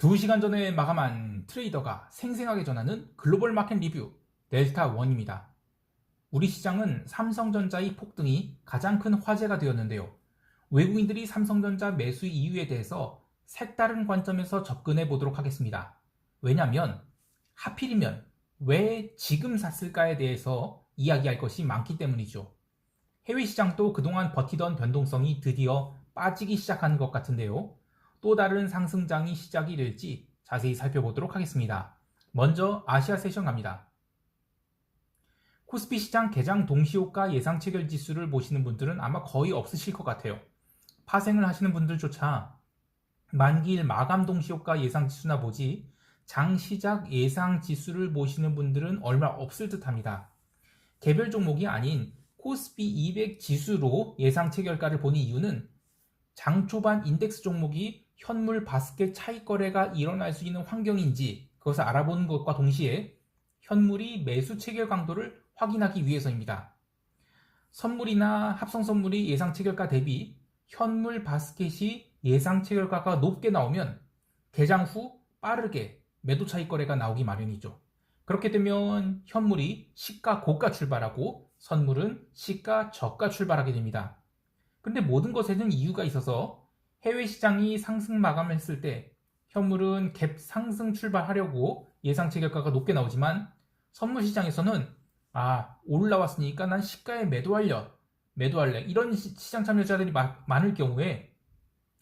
2시간 전에 마감한 트레이더가 생생하게 전하는 글로벌 마켓 리뷰 델타 1입니다. 우리 시장은 삼성전자의 폭등이 가장 큰 화제가 되었는데요. 외국인들이 삼성전자 매수 이유에 대해서 색다른 관점에서 접근해 보도록 하겠습니다. 왜냐하면 하필이면 왜 지금 샀을까에 대해서 이야기할 것이 많기 때문이죠. 해외 시장도 그동안 버티던 변동성이 드디어 빠지기 시작하는 것 같은데요. 또 다른 상승장이 시작이 될지 자세히 살펴보도록 하겠습니다. 먼저 아시아 세션 갑니다. 코스피 시장 개장 동시호가 예상 체결 지수를 보시는 분들은 아마 거의 없으실 것 같아요. 파생을 하시는 분들조차 만기일 마감 동시호가 예상 지수나 보지 장 시작 예상 지수를 보시는 분들은 얼마 없을 듯 합니다. 개별 종목이 아닌 코스피 200 지수로 예상 체결가를 보는 이유는 장 초반 인덱스 종목이 현물 바스켓 차익 거래가 일어날 수 있는 환경인지 그것을 알아보는 것과 동시에 현물이 매수 체결 강도를 확인하기 위해서입니다. 선물이나 합성 선물이 예상 체결가 대비 현물 바스켓이 예상 체결가가 높게 나오면 개장 후 빠르게 매도 차익 거래가 나오기 마련이죠. 그렇게 되면 현물이 시가 고가 출발하고 선물은 시가 저가 출발하게 됩니다. 근데 모든 것에는 이유가 있어서 해외 시장이 상승 마감했을 때 현물은 갭 상승 출발하려고 예상 체결가가 높게 나오지만 선물 시장에서는 아 올라왔으니까 난 시가에 매도하려 매도할래 이런 시 장 참여자들이 마, 많을 경우에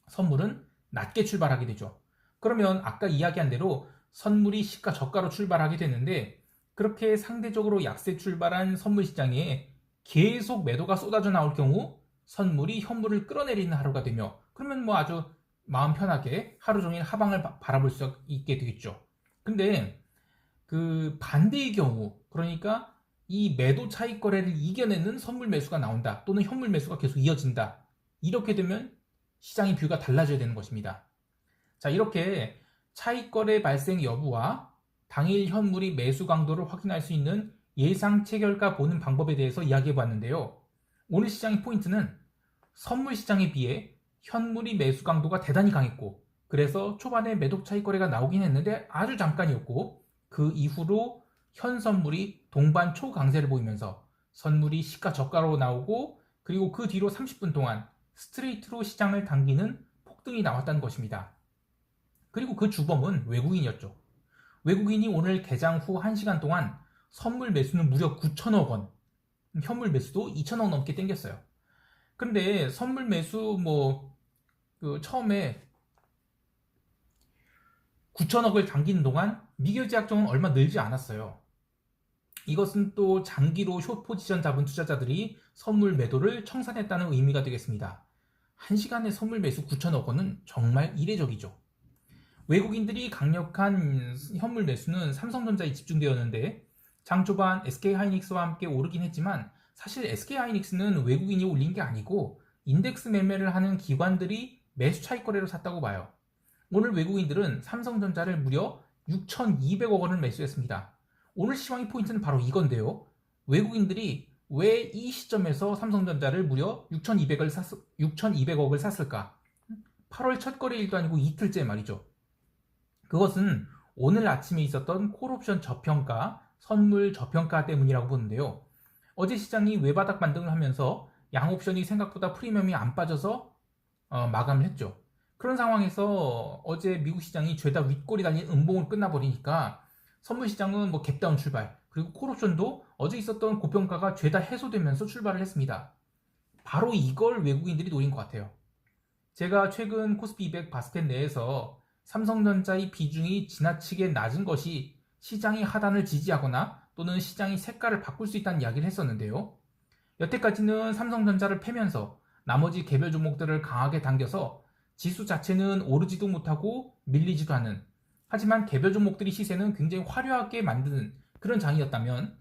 선물은 낮게 출발하게 되죠. 그러면 아까 이야기한 대로 선물이 시가 저가로 출발하게 되는데 그렇게 상대적으로 약세 출발한 선물 시장에 계속 매도가 쏟아져 나올 경우 선물이 현물을 끌어내리는 하루가 되며 그러면 뭐 아주 마음 편하게 하루 종일 하방을 바라볼 수 있게 되겠죠. 근데 그 반대의 경우 그러니까 이 매도 차익 거래를 이겨내는 선물 매수가 나온다 또는 현물 매수가 계속 이어진다 이렇게 되면 시장의 뷰가 달라져야 되는 것입니다. 자 이렇게 차익 거래 발생 여부와 당일 현물이 매수 강도를 확인할 수 있는 예상 체결가 보는 방법에 대해서 이야기해 봤는데요. 오늘 시장의 포인트는 선물 시장에 비해 현물이 매수 강도가 대단히 강했고 그래서 초반에 매도 차익 거래가 나오긴 했는데 아주 잠깐이었고 그 이후로 현 선물이 동반 초강세를 보이면서 선물이 시가 저가로 나오고 그리고 그 뒤로 30분 동안 스트레이트로 시장을 당기는 폭등이 나왔다는 것입니다. 그리고 그 주범은 외국인이었죠. 외국인이 오늘 개장 후 1시간 동안 선물 매수는 무려 9천억 원, 현물 매수도 2천억 넘게 땡겼어요. 근데 선물 매수 뭐 그 처음에 9천억을 당기는 동안 미결제 약정은 얼마 늘지 않았어요. 이것은 또 장기로 숏 포지션 잡은 투자자들이 선물 매도를 청산했다는 의미가 되겠습니다. 1시간에 선물 매수 9천억 원은 정말 이례적이죠. 외국인들이 강력한 현물 매수는 삼성전자에 집중되었는데 장 초반 SK하이닉스와 함께 오르긴 했지만 사실 SK하이닉스는 외국인이 올린 게 아니고 인덱스 매매를 하는 기관들이 매수 차익 거래로 샀다고 봐요. 오늘 외국인들은 삼성전자를 무려 6,200억 원을 매수했습니다. 오늘 시황의 포인트는 바로 이건데요. 외국인들이 왜 이 시점에서 삼성전자를 무려 6,200을 샀, 6,200억을 샀을까? 8월 첫 거래일도 아니고 이틀째 말이죠. 그것은 오늘 아침에 있었던 콜옵션 저평가, 선물 저평가 때문이라고 보는데요. 어제 시장이 외바닥 반등을 하면서 양옵션이 생각보다 프리미엄이 안 빠져서 어, 마감을 했죠. 그런 상황에서 어제 미국 시장이 죄다 윗골이 달린 음봉을 끝나버리니까 선물 시장은 뭐 갭다운 출발 그리고 콜옵션도 어제 있었던 고평가가 죄다 해소되면서 출발을 했습니다. 바로 이걸 외국인들이 노린 것 같아요. 제가 최근 코스피 200 바스켓 내에서 삼성전자의 비중이 지나치게 낮은 것이 시장의 하단을 지지하거나 또는 시장의 색깔을 바꿀 수 있다는 이야기를 했었는데요. 여태까지는 삼성전자를 패면서 나머지 개별 종목들을 강하게 당겨서 지수 자체는 오르지도 못하고 밀리지도 않은 하지만 개별 종목들이 시세는 굉장히 화려하게 만드는 그런 장이었다면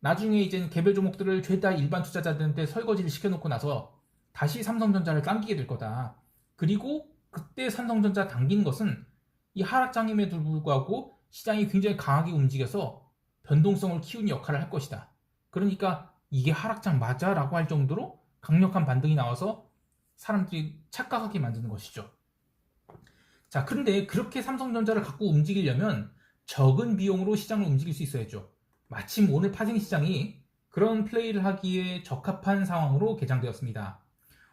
나중에 이제 개별 종목들을 죄다 일반 투자자들한테 설거지를 시켜놓고 나서 다시 삼성전자를 당기게 될 거다. 그리고 그때 삼성전자 당기는 것은 이 하락장임에도 불구하고 시장이 굉장히 강하게 움직여서 변동성을 키우는 역할을 할 것이다. 그러니까 이게 하락장 맞아? 라고 할 정도로 강력한 반등이 나와서 사람들이 착각하게 만드는 것이죠. 자, 그런데 그렇게 삼성전자를 갖고 움직이려면 적은 비용으로 시장을 움직일 수 있어야죠. 마침 오늘 파생 시장이 그런 플레이를 하기에 적합한 상황으로 개장되었습니다.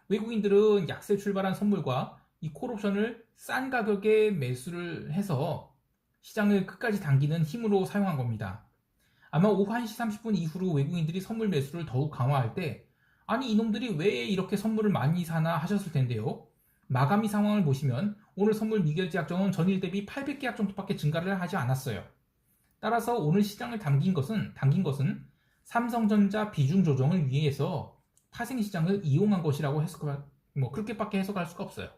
외국인들은 약세 출발한 선물과 이 콜옵션을 싼 가격에 매수를 해서 시장을 끝까지 당기는 힘으로 사용한 겁니다. 아마 오후 1시 30분 이후로 외국인들이 선물 매수를 더욱 강화할 때 아니 이놈들이 왜 이렇게 선물을 많이 사나 하셨을 텐데요. 마감이 상황을 보시면 오늘 선물 미결제 약정은 전일 대비 800계약 정 도밖에 증가를 하지 않았어요. 따라서 오늘 시장을 당긴 것은 당긴 것은 삼성전자 비중 조정을 위해서 파생 시장을 이용한 것이라고 해석 뭐 그렇게밖에 해석할 수가 없어요.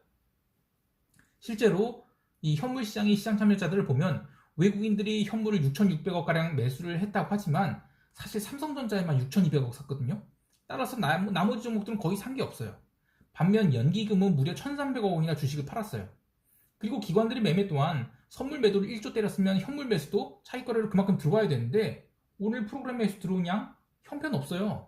실제로 이 현물 시장의 시장 참여자들을 보면 외국인들이 현물을 6,600억 가량 매수를 했다고 하지만 사실 삼성전자에만 6,200억 샀거든요. 따라서 나머지 종목들은 거의 산 게 없어요. 반면 연기금은 무려 1,300억 원이나 주식을 팔았어요. 그리고 기관들이 매매 또한 선물 매도를 1조 때렸으면 현물 매수도 차익 거래로 그만큼 들어와야 되는데 오늘 프로그램 매수 들어온 양 형편없어요.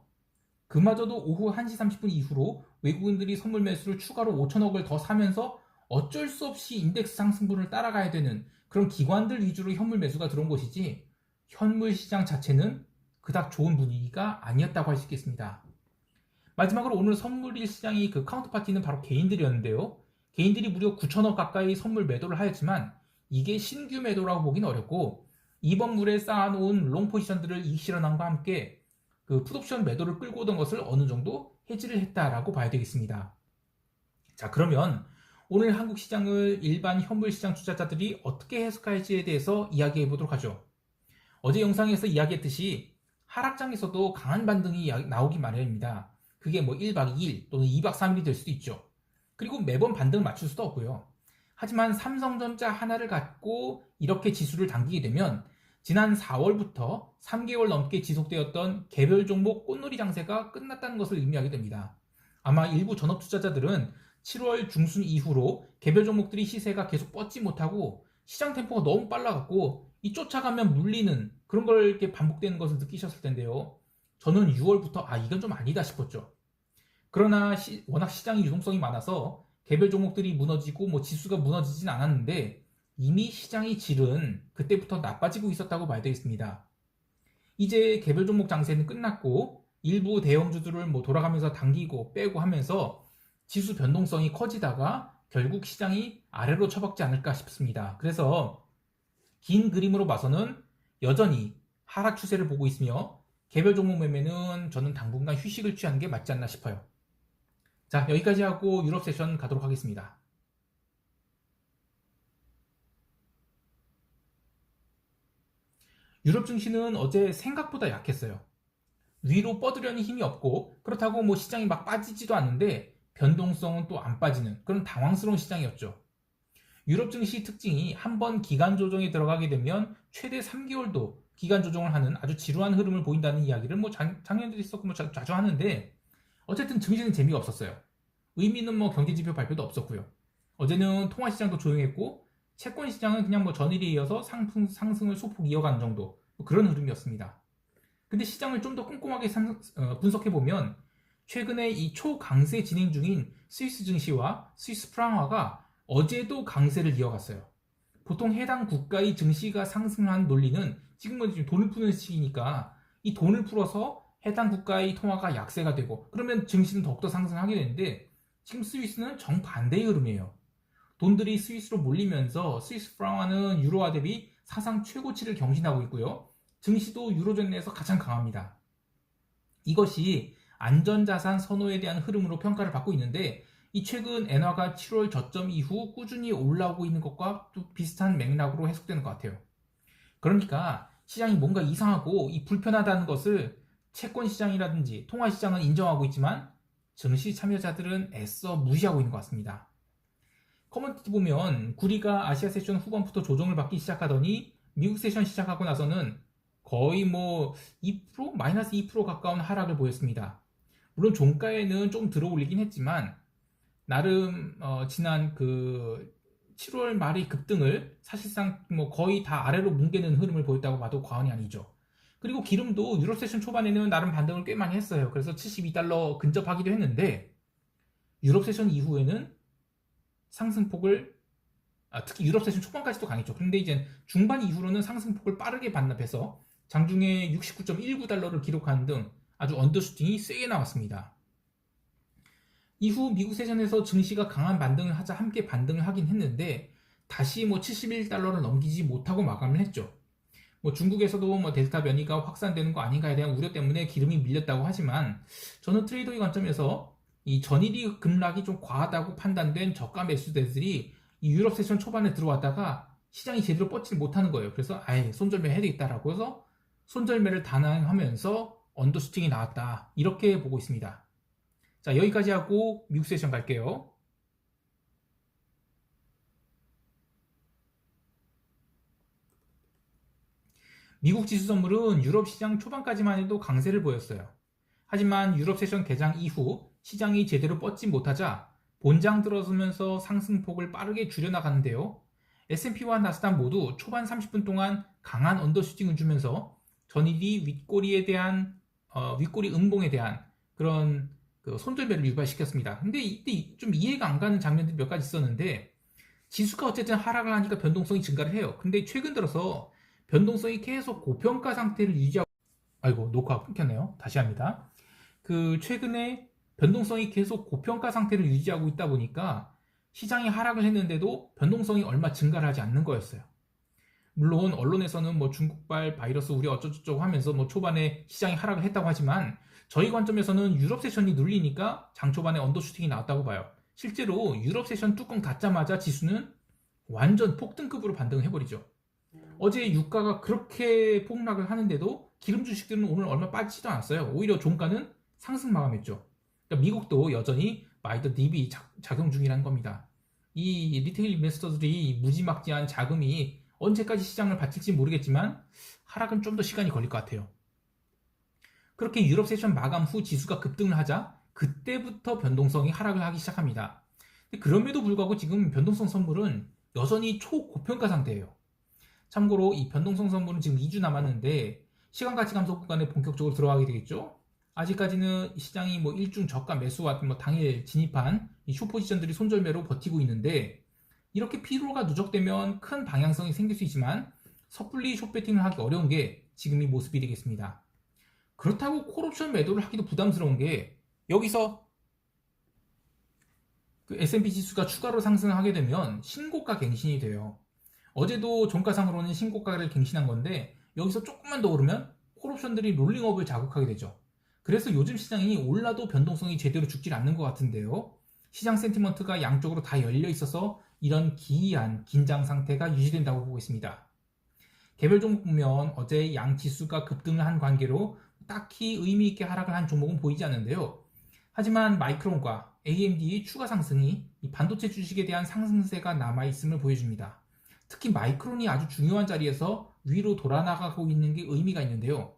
그마저도 오후 1시 30분 이후로 외국인들이 선물 매수를 추가로 5천억을 더 사면서 어쩔 수 없이 인덱스 상승분을 따라가야 되는 그런 기관들 위주로 현물 매수가 들어온 것이지 현물 시장 자체는 그닥 좋은 분위기가 아니었다고 할 수 있겠습니다. 마지막으로 오늘 선물일 시장이 그 카운터파티는 바로 개인들이었는데요. 개인들이 무려 9천억 가까이 선물 매도를 하였지만 이게 신규 매도라고 보기는 어렵고 이번 물에 쌓아놓은 롱 포지션들을 이익 실현함과 함께 그 풋옵션 매도를 끌고 오던 것을 어느 정도 해지를 했다라고 봐야 되겠습니다. 자 그러면 오늘 한국 시장을 일반 현물 시장 투자자들이 어떻게 해석할지에 대해서 이야기해 보도록 하죠. 어제 영상에서 이야기했듯이 하락장에서도 강한 반등이 나오기 마련입니다. 그게 뭐 1박 2일 또는 2박 3일이 될 수도 있죠. 그리고 매번 반등을 맞출 수도 없고요. 하지만 삼성전자 하나를 갖고 이렇게 지수를 당기게 되면 지난 4월부터 3개월 넘게 지속되었던 개별 종목 꽃놀이 장세가 끝났다는 것을 의미하게 됩니다. 아마 일부 전업 투자자들은 7월 중순 이후로 개별 종목들이 시세가 계속 뻗지 못하고 시장 템포가 너무 빨라갖고 이 쫓아가면 물리는 그런 걸 이렇게 반복되는 것을 느끼셨을 텐데요. 저는 6월부터 아 이건 좀 아니다 싶었죠. 그러나 시, 워낙 시장이 유동성이 많아서 개별 종목들이 무너지고 뭐 지수가 무너지진 않았는데 이미 시장의 질은 그때부터 나빠지고 있었다고 봐야 되겠습니다. 이제 개별 종목 장세는 끝났고 일부 대형주들을 뭐 돌아가면서 당기고 빼고 하면서 지수 변동성이 커지다가 결국 시장이 아래로 처박지 않을까 싶습니다. 그래서 긴 그림으로 봐서는 여전히 하락 추세를 보고 있으며 개별 종목 매매는 저는 당분간 휴식을 취하는 게 맞지 않나 싶어요. 자, 여기까지 하고 유럽 세션 가도록 하겠습니다. 유럽 증시는 어제 생각보다 약했어요. 위로 뻗으려니 힘이 없고 그렇다고 뭐 시장이 막 빠지지도 않는데 변동성은 또 안 빠지는 그런 당황스러운 시장이었죠. 유럽 증시 특징이 한 번 기간 조정에 들어가게 되면 최대 3개월도 기간 조정을 하는 아주 지루한 흐름을 보인다는 이야기를 뭐 작, 년에도 있었고 뭐 자, 자주 하는데 어쨌든 증시는 재미가 없었어요. 의미는 뭐 경제 지표 발표도 없었고요. 어제는 통화 시장도 조용했고 채권 시장은 그냥 뭐 전일에 이어서 상승, 상승을 소폭 이어가는 정도 뭐 그런 흐름이었습니다. 근데 시장을 좀 더 꼼꼼하게 어, 분석해 보면 최근에 이 초강세 진행 중인 스위스 증시와 스위스 프랑화가 어제도 강세를 이어갔어요. 보통 해당 국가의 증시가 상승한 논리는 지금은 지금 돈을 푸는 시기니까 이 돈을 풀어서 해당 국가의 통화가 약세가 되고 그러면 증시는 더욱더 상승하게 되는데 지금 스위스는 정반대의 흐름이에요. 돈들이 스위스로 몰리면서 스위스 프랑화는 유로화 대비 사상 최고치를 경신하고 있고요. 증시도 유로존 내에서 가장 강합니다. 이것이 안전자산 선호에 대한 흐름으로 평가를 받고 있는데 이 최근 엔화가 7월 저점 이후 꾸준히 올라오고 있는 것과 또 비슷한 맥락으로 해석되는 것 같아요. 그러니까 시장이 뭔가 이상하고 이 불편하다는 것을 채권 시장이라든지 통화 시장은 인정하고 있지만 증시 참여자들은 애써 무시하고 있는 것 같습니다. 커먼티 보면 구리가 아시아 세션 후반부터 조정을 받기 시작하더니 미국 세션 시작하고 나서는 거의 뭐 2% 마이너스 2% 가까운 하락을 보였습니다. 물론 종가에는 좀 들어 올리긴 했지만 나름 어, 지난 그 7월 말의 급등을 사실상 뭐 거의 다 아래로 뭉개는 흐름을 보였다고 봐도 과언이 아니죠. 그리고 기름도 유럽 세션 초반에는 나름 반등을 꽤 많이 했어요. 그래서 72달러 근접하기도 했는데 유럽 세션 이후에는 상승폭을 아, 특히 유럽 세션 초반까지도 강했죠. 그런데 이제 중반 이후로는 상승폭을 빠르게 반납해서 장중에 69.19달러를 기록하는 등 아주 언더슈팅이 세게 나왔습니다. 이후 미국 세션에서 증시가 강한 반등을 하자 함께 반등을 하긴 했는데 다시 뭐 71달러를 넘기지 못하고 마감을 했죠. 뭐 중국에서도 뭐 델타 변이가 확산되는 거 아닌가에 대한 우려 때문에 기름이 밀렸다고 하지만 저는 트레이더의 관점에서 이 전일이 급락이 좀 과하다고 판단된 저가 매수대들이 이 유럽 세션 초반에 들어왔다가 시장이 제대로 뻗지 못하는 거예요. 그래서 아예 손절매 해야 되겠다라고 해서 손절매를 단행하면서 언더슈팅이 나왔다. 이렇게 보고 있습니다. 자, 여기까지 하고 미국 세션 갈게요. 미국 지수 선물은 유럽 시장 초반까지만 해도 강세를 보였어요. 하지만 유럽 세션 개장 이후 시장이 제대로 뻗지 못하자 본장 들어서면서 상승폭을 빠르게 줄여나가는데요. S&P와 나스닥 모두 초반 30분 동안 강한 언더슈팅을 주면서 전일이 윗꼬리에 대한 어, 윗꼬리 음봉에 대한 그런 그 손절배를 유발시켰습니다. 근데 이때 좀 이해가 안 가는 장면들이 몇 가지 있었는데 지수가 어쨌든 하락을 하니까 변동성이 증가를 해요. 근데 최근 들어서 변동성이 계속 고평가 상태를 유지하고 아이고 녹화가 끊겼네요. 다시 합니다. 그 최근에 변동성이 계속 고평가 상태를 유지하고 있다 보니까 시장이 하락을 했는데도 변동성이 얼마 증가를 하지 않는 거였어요. 물론 언론에서는 뭐 중국발 바이러스 우려 어쩌고저쩌고 하면서 뭐 초반에 시장이 하락을 했다고 하지만 저희 관점에서는 유럽 세션이 눌리니까 장 초반에 언더슈팅이 나왔다고 봐요. 실제로 유럽 세션 뚜껑 닫자마자 지수는 완전 폭등급으로 반등을 해버리죠. 어제 유가가 그렇게 폭락을 하는데도 기름 주식들은 오늘 얼마 빠지지도 않았어요. 오히려 종가는 상승 마감했죠. 그러니까 미국도 여전히 마이더 딥이 작용 중이라는 겁니다. 이 리테일 인베스터들이 무지막지한 자금이 언제까지 시장을 바칠지 모르겠지만 하락은 좀 더 시간이 걸릴 것 같아요. 그렇게 유럽 세션 마감 후 지수가 급등을 하자 그때부터 변동성이 하락을 하기 시작합니다. 그럼에도 불구하고 지금 변동성 선물은 여전히 초고평가 상태예요. 참고로 이 변동성 선물은 지금 2주 남았는데 시간 가치 감소 구간에 본격적으로 들어가게 되겠죠. 아직까지는 시장이 뭐 일중 저가 매수와 뭐 당일 진입한 이 쇼포지션들이 손절매로 버티고 있는데 이렇게 피로가 누적되면 큰 방향성이 생길 수 있지만 섣불리 숏배팅을 하기 어려운 게 지금 이 모습이 되겠습니다. 그렇다고 콜옵션 매도를 하기도 부담스러운 게 여기서 그 S&P 지수가 추가로 상승하게 되면 신고가 갱신이 돼요. 어제도 종가상으로는 신고가를 갱신한 건데 여기서 조금만 더 오르면 콜옵션들이 롤링업을 자극하게 되죠. 그래서 요즘 시장이 올라도 변동성이 제대로 죽질 않는 것 같은데요. 시장 센티먼트가 양쪽으로 다 열려 있어서 이런 기이한 긴장 상태가 유지된다고 보고 있습니다. 개별 종목 보면 어제 양 지수가 급등을 한 관계로 딱히 의미 있게 하락을 한 종목은 보이지 않는데요. 하지만 마이크론과 AMD의 추가 상승이 반도체 주식에 대한 상승세가 남아 있음을 보여줍니다. 특히 마이크론이 아주 중요한 자리에서 위로 돌아나가고 있는 게 의미가 있는데요.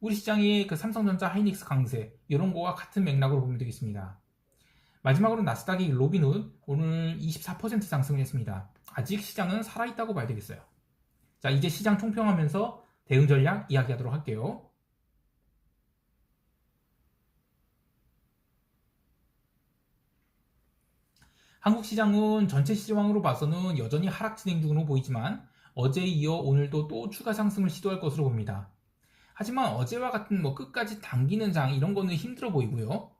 우리 시장의 그 삼성전자 하이닉스 강세 이런 거와 같은 맥락으로 보면 되겠습니다. 마지막으로 나스닥이 로빈훗 오늘 24% 상승을 했습니다. 아직 시장은 살아있다고 봐야 되겠어요. 자 이제 시장 총평하면서 대응 전략 이야기하도록 할게요. 한국 시장은 전체 시장으로 봐서는 여전히 하락 진행 중으로 보이지만 어제에 이어 오늘도 또 추가 상승을 시도할 것으로 봅니다. 하지만 어제와 같은 뭐 끝까지 당기는 장 이런 거는 힘들어 보이고요.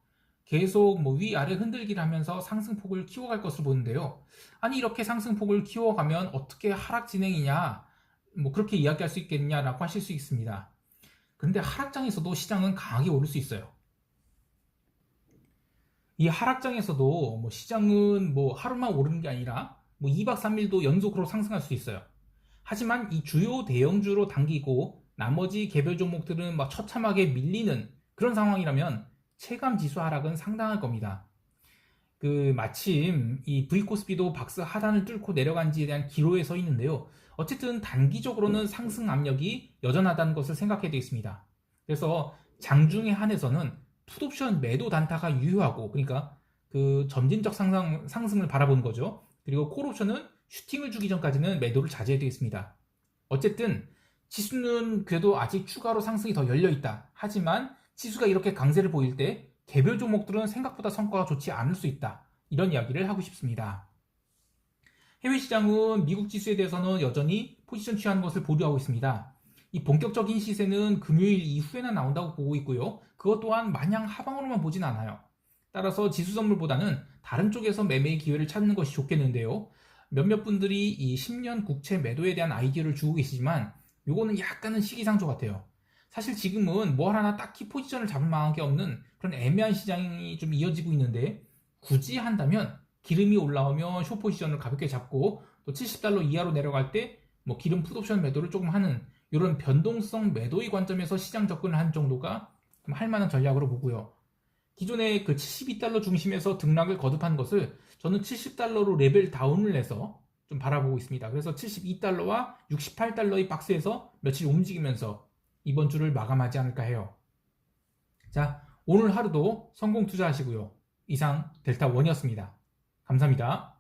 계속 뭐 위아래 흔들기를 하면서 상승폭을 키워갈 것으로 보는데요. 아니 이렇게 상승폭을 키워가면 어떻게 하락 진행이냐 뭐 그렇게 이야기할 수 있겠냐라고 하실 수 있습니다. 그런데 하락장에서도 시장은 강하게 오를 수 있어요. 이 하락장에서도 뭐 시장은 뭐 하루만 오르는 게 아니라 뭐 2박 3일도 연속으로 상승할 수 있어요. 하지만 이 주요 대형주로 당기고 나머지 개별 종목들은 막 처참하게 밀리는 그런 상황이라면 체감 지수 하락은 상당할 겁니다. 그 마침 이 V 코스피도 박스 하단을 뚫고 내려간지에 대한 기로에 서 있는데요. 어쨌든 단기적으로는 상승 압력이 여전하다는 것을 생각해야 되겠습니다. 그래서 장중에 한해서는 풋옵션 매도 단타가 유효하고 그러니까 그 점진적 상승, 상승을 바라보는 거죠. 그리고 콜옵션은 슈팅을 주기 전까지는 매도를 자제해야 되겠습니다. 어쨌든 지수는 그래도 아직 추가로 상승이 더 열려 있다. 하지만 지수가 이렇게 강세를 보일 때 개별 종목들은 생각보다 성과가 좋지 않을 수 있다. 이런 이야기를 하고 싶습니다. 해외 시장은 미국 지수에 대해서는 여전히 포지션 취하는 것을 보류하고 있습니다. 이 본격적인 시세는 금요일 이후에나 나온다고 보고 있고요. 그것 또한 마냥 하방으로만 보진 않아요. 따라서 지수 선물보다는 다른 쪽에서 매매의 기회를 찾는 것이 좋겠는데요. 몇몇 분들이 이 10년 국채 매도에 대한 아이디어를 주고 계시지만 요거는 약간은 시기상조 같아요. 사실 지금은 뭘 하나 딱히 포지션을 잡을 만한 게 없는 그런 애매한 시장이 좀 이어지고 있는데 굳이 한다면 기름이 올라오면 쇼 포지션을 가볍게 잡고 또 70달러 이하로 내려갈 때 뭐 기름 풋옵션 매도를 조금 하는 이런 변동성 매도의 관점에서 시장 접근을 한 정도가 좀 할만한 전략으로 보고요. 기존의 그 72달러 중심에서 등락을 거듭한 것을 저는 70달러로 레벨 다운을 해서 좀 바라보고 있습니다. 그래서 72달러와 68달러의 박스에서 며칠 움직이면서 이번 주를 마감하지 않을까 해요. 자, 오늘 하루도 성공 투자하시고요. 이상 델타 원이었습니다. 감사합니다.